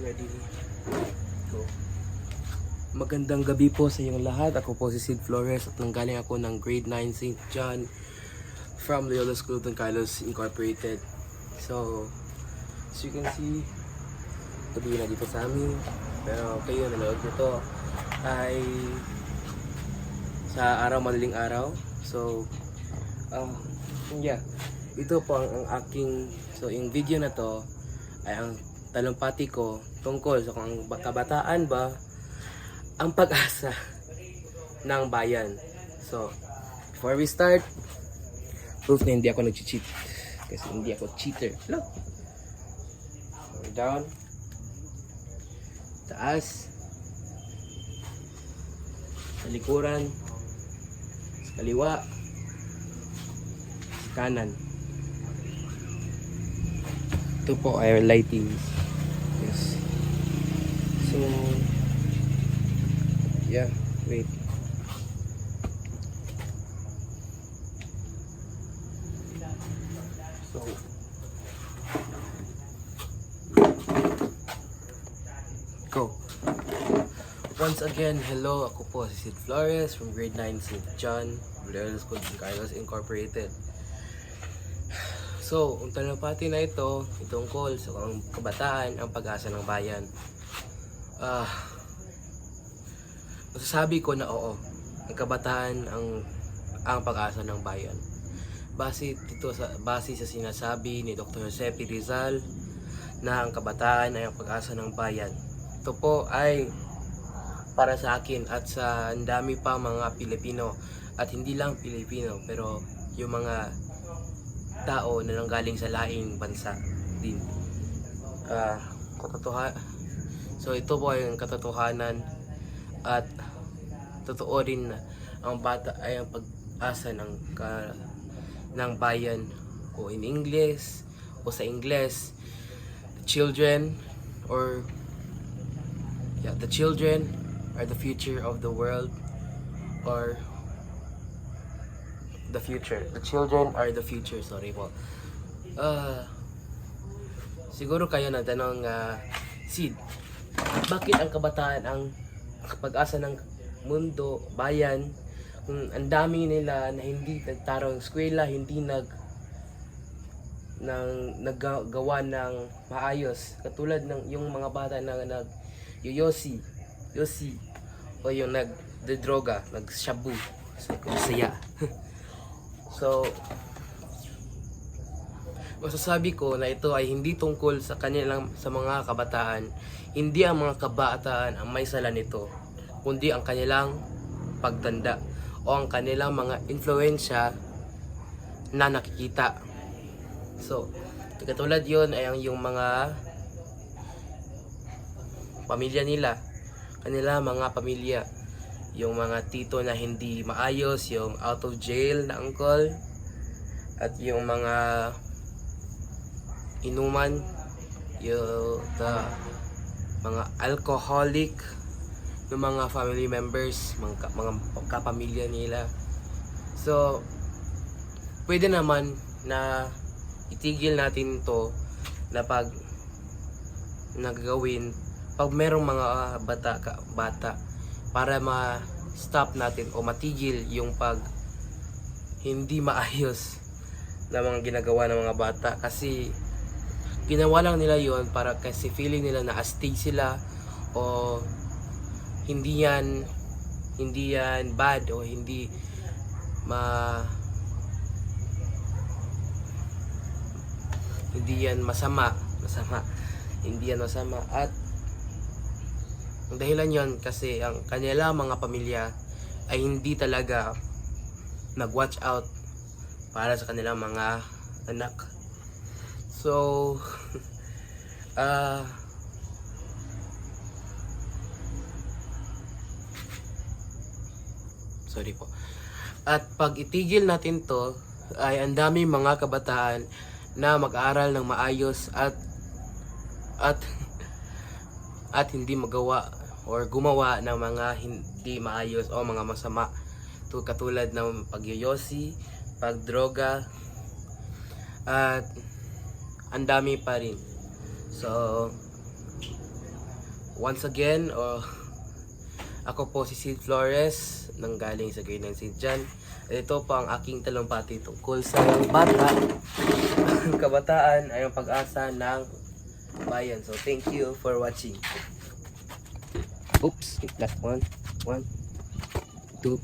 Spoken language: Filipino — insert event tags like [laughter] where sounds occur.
ready? Go. Magandang gabi po sa inyong lahat. Ako po si Sid Flores at nanggaling ako ng grade 9 St. John from Loyola School of Don Carlos Incorporated. So, as you can see, gabi na dito sa amin. Pero kayo nanood nito ay sa araw madaling araw. So, um, yeah. Ito po ang, ang aking, so yung video na to ay ang talumpati ko tungkol sa kung kabataan ba ang pag-asa ng bayan. So, before we start, proof na hindi ako nag-cheat. Kasi hindi ako cheater. Hello? So, down. Taas. Sa likuran. Kaliwa. Kanan. Ito po ay lighting. Yes. So, yeah, wait. So, go. Once again, hello. Ako po si Sid Flores from grade 9 St. John, Loyola School of Carlos Incorporated. So, ang talapati na ito, itong call sa ang kabataan, ang pag-asa ng bayan. Ah, masasabi ko na oo, ang kabataan ang ang pag-asa ng bayan. Base dito sa base sa sinasabi ni Dr. Jose. Rizal na ang kabataan ay ang pag-asa ng bayan. Ito po ay para sa akin at sa ang dami pa mga Pilipino at hindi lang Pilipino pero yung mga tao na nanggaling sa laing bansa din. Ah, katotohan. So ito po ay ang katotohanan at totoo rin na ang bata ay ang pag-asa ng ka, ng bayan o in English o sa Ingles the children or yeah the children are the future of the world or the future. The children are the future. Sorry po. Ah, siguro kayo na tanong uh, Sid, bakit ang kabataan ang pag-asa ng mundo, bayan, kung ang dami nila na hindi nagtarong eskwela, hindi nag nang naggagawa ng maayos katulad ng yung mga bata na nag yoyosi yosi o yung nag droga nag shabu sa saya [laughs] So, masasabi ko na ito ay hindi tungkol sa kanilang sa mga kabataan. Hindi ang mga kabataan ang may sala nito, kundi ang kanilang pagtanda o ang kanilang mga influensya na nakikita. So, katulad yon ay ang yung mga pamilya nila, kanila mga pamilya yung mga tito na hindi maayos, yung out of jail na uncle, at yung mga inuman, yung the, mga alcoholic, yung mga family members, mga, mga kapamilya nila. So, pwede naman na itigil natin to na pag nagagawin pag merong mga bata ka, bata para ma-stop natin o matigil yung pag hindi maayos na mga ginagawa ng mga bata. Kasi ginawa lang nila yon para kasi feeling nila na astig sila o hindi yan hindi yan bad o hindi ma hindi yan masama masama. Hindi yan masama. At ang dahilan yon kasi ang kanila mga pamilya ay hindi talaga nag-watch out para sa kanilang mga anak. So, [laughs] ah sorry po. At pag itigil natin to, ay ang dami mga kabataan na mag-aral ng maayos at at [laughs] at hindi magawa or gumawa ng mga hindi maayos o mga masama tu- katulad ng pagyoyosi, pagdroga, at ang dami pa rin. So, once again, oh, ako po si Sid Flores, nang galing sa Grade 9 St. John. At ito po ang aking talumpati tungkol sa bata. [laughs] Kabataan ay ang pag-asa ng bayan. So, thank you for watching. Oops, last one. One, two,